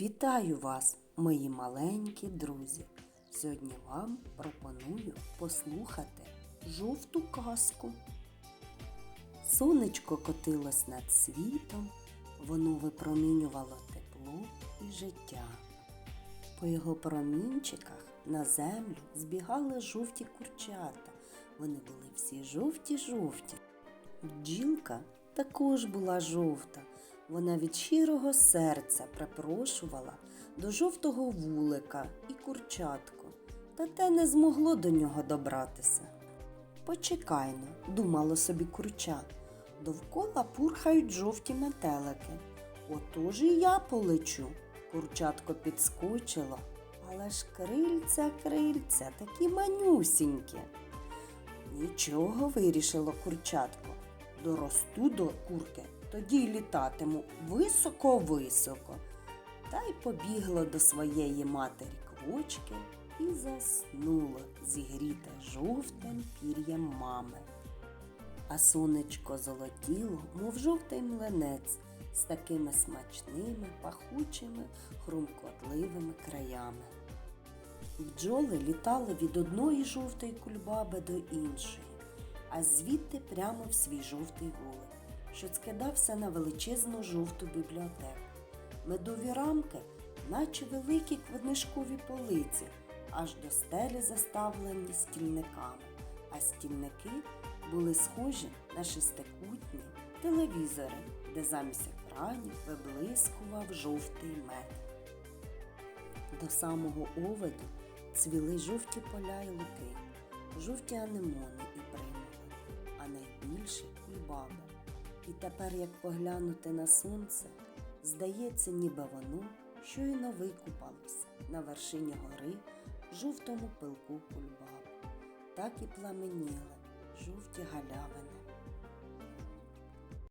Вітаю вас, мої маленькі друзі! Сьогодні вам пропоную послухати жовту казку. Сонечко котилось над світом, воно випромінювало тепло і життя. По його промінчиках на землю збігали жовті курчата. Вони були всі жовті-жовті. Бджілка також була жовта. Вона від щирого серця припрошувала до жовтого вулика і курчатку, та те не змогло до нього добратися. Почекайно, думало собі курча, довкола пурхають жовті метелики. Отож і я полечу. Курчатко підскочило, але ж крильця, крильця, такі манюсінькі. Нічого вирішило курчатко. Доросту до курки, тоді літатиму високо-високо. Та й побігло до своєї матері квочки і заснуло, зігріте жовтим пір'ям мами. А сонечко золотіло, мов жовтий млинець, з такими смачними, пахучими, хрумкотливими краями. Бджоли літали від одної жовтої кульбаби до іншої, а звідти прямо в свій жовтий вулик, що скидався на величезну жовту бібліотеку. Медові рамки, наче великі книжкові полиці, аж до стелі заставлені стільниками, а стільники були схожі на шестикутні телевізори, де замість екранів виблискував жовтий мед. До самого оводу цвіли жовті поля й луки, жовті анемони і примули, а найбільше кульбаби. І тепер, як поглянути на сонце, здається, ніби воно щойно викупалося на вершині гори жовтому пилку кульбаб. Так і пламеніли жовті галявини.